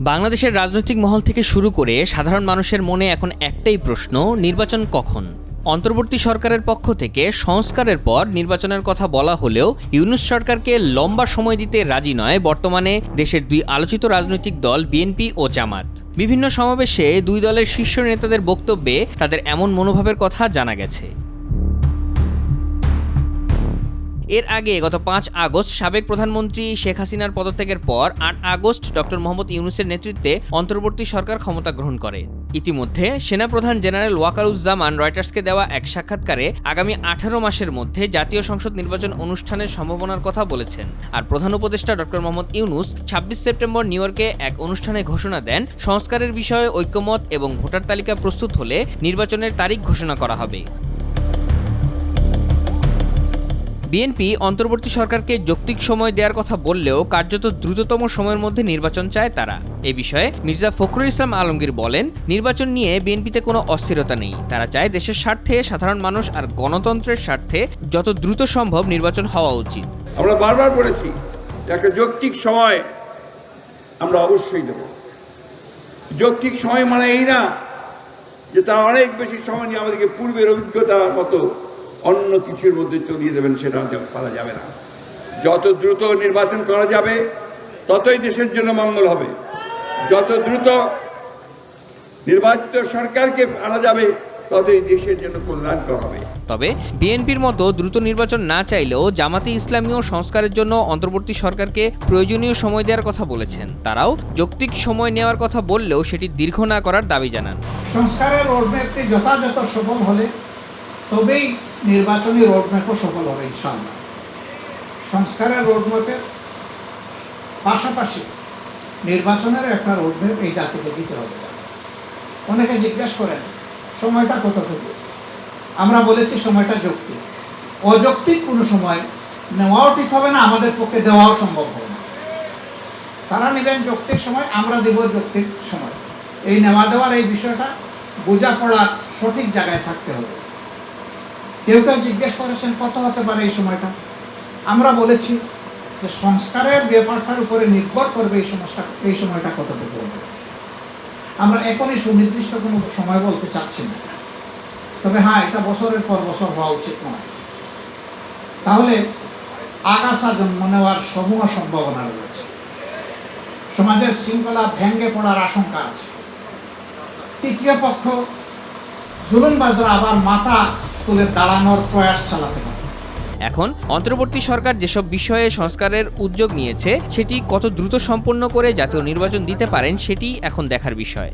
বাংলাদেশের রাজনৈতিক মহল থেকে শুরু করে সাধারণ মানুষের মনে এখন একটাই প্রশ্ন, নির্বাচন কখন? অন্তর্বর্তী সরকারের পক্ষ থেকে সংস্কারের পর নির্বাচনের কথা বলা হলেও ইউনুস সরকারকে লম্বা সময় দিতে রাজি নয় বর্তমানে দেশের দুই আলোচিত রাজনৈতিক দল, বিএনপি ও জামাত। বিভিন্ন সমাবেশে দুই দলের শীর্ষ নেতাদের বক্তব্যে তাদের এমন মনোভাবের কথা জানা গেছে। এর আগে গত পাঁচ আগস্ট সাবেক প্রধানমন্ত্রী শেখ হাসিনার পদত্যাগের পর আট আগস্ট ডক্টর মোহাম্মদ ইউনুসের নেতৃত্বে অন্তর্বর্তী সরকার ক্ষমতা গ্রহণ করে। ইতিমধ্যে সেনাপ্রধান জেনারেল ওয়াকারুজ্জামান রয়টার্সকে দেওয়া এক সাক্ষাৎকারে আগামী আঠারো মাসের মধ্যে জাতীয় সংসদ নির্বাচন অনুষ্ঠানের সম্ভাবনার কথা বলেছেন। আর প্রধান উপদেষ্টা ডক্টর মোহাম্মদ ইউনুস ছাব্বিশ সেপ্টেম্বর নিউ ইয়র্কে এক অনুষ্ঠানে ঘোষণা দেন, সংস্কারের বিষয়ে ঐক্যমত এবং ভোটার তালিকা প্রস্তুত হলে নির্বাচনের তারিখ ঘোষণা করা হবে। বিএনপি অন্তর্বর্তী সরকারকে যৌক্তিক সময় দেওয়ার কথা বললেও কার্যত দ্রুততম সময়ের মধ্যে নির্বাচন চায় তারা। এ বিষয়ে মির্জা ফখরুল ইসলাম আলমগীর বলেন, নির্বাচন নিয়ে বিএনপিতে কোনো অস্থিরতা নেই। তারা চায় দেশের স্বার্থে সাধারণ মানুষ আর গণতন্ত্রের স্বার্থে যত দ্রুত সম্ভব নির্বাচন হওয়া উচিত। আমরা বারবার বলেছি, একটা যৌক্তিক সময় আমরা অবশ্যই দেব। যৌক্তিক সময় মানে এই না যে তার অনেক বেশি সময় নিয়ে আমাদেরকে পূর্বের অভিজ্ঞতার মতো অন্য কিছুর মধ্যে চলিয়ে দেবেন সেটা পারা যাবে না। যত দ্রুত নির্বাচন করা যাবে ততই দেশের জন্য মঙ্গল হবে। যত দ্রুত নির্বাচিত সরকারকে আনা যাবে ততই দেশের জন্য কল্যাণকর হবে। তবে বিএনপির মতো দ্রুত নির্বাচন না চাইলেও জামাতে ইসলামীয় সংস্কারের জন্য অন্তর্বর্তী সরকারকে প্রয়োজনীয় সময় দেওয়ার কথা বলেছেন। তারাও যৌক্তিক সময় নেওয়ার কথা বললেও সেটি দীর্ঘ না করার দাবি জানান। সংস্কারের রোডম্যাপটি যথাযথ সফল হলে তবেই নির্বাচনী রোডম্যাপও সফল হবে, ইনশাআল্লাহ। সংস্কারের রোডম্যাপের পাশাপাশি নির্বাচনের একটা রোডম্যাপ এই জাতিকে দিতে হবে। অনেকে জিজ্ঞাসা করেন, সময়টা কতটুকু? আমরা বলেছি সময়টা যৌক্তিক। অযৌক্তিক কোনো সময় নেওয়াও ঠিক হবে না, আমাদের পক্ষে দেওয়াও সম্ভব হবে না। তারা নেবেন যৌক্তিক সময়, আমরা দেব যৌক্তিক সময়। এই নেওয়া দেওয়ার এই বিষয়টা বোঝাপড়ার সঠিক জায়গায় থাকতে হবে। কেউ কেউ জিজ্ঞেস করেছেন, কত হতে পারে এই সময়টা? আমরা বলেছি যে সংস্কারের ব্যাপারটার উপরে নির্ভর করবে এই সমস্যা, এই সময়টা কতটুকু হবে। আমরা এখনই সুনির্দিষ্ট কোনো সময় বলতে চাচ্ছি না। তবে হ্যাঁ এটা বছরের পর বছর হওয়া উচিত নয়। তাহলে আগাছা জন্ম নেওয়ার সমূহ সম্ভাবনা রয়েছে। সমাজের শৃঙ্খলা ভেঙ্গে পড়ার আশঙ্কা আছে। তৃতীয় পক্ষ জুলুমবাজরা আবার মাথা তুলে দাঁড়ানোর প্রয়াস চালাতে পারে। এখন অন্তর্বর্তী সরকার যেসব বিষয়ে সংস্কারের উদ্যোগ নিয়েছে, সেটি কত দ্রুত সম্পন্ন করে জাতীয় নির্বাচন দিতে পারেন, সেটি এখন দেখার বিষয়।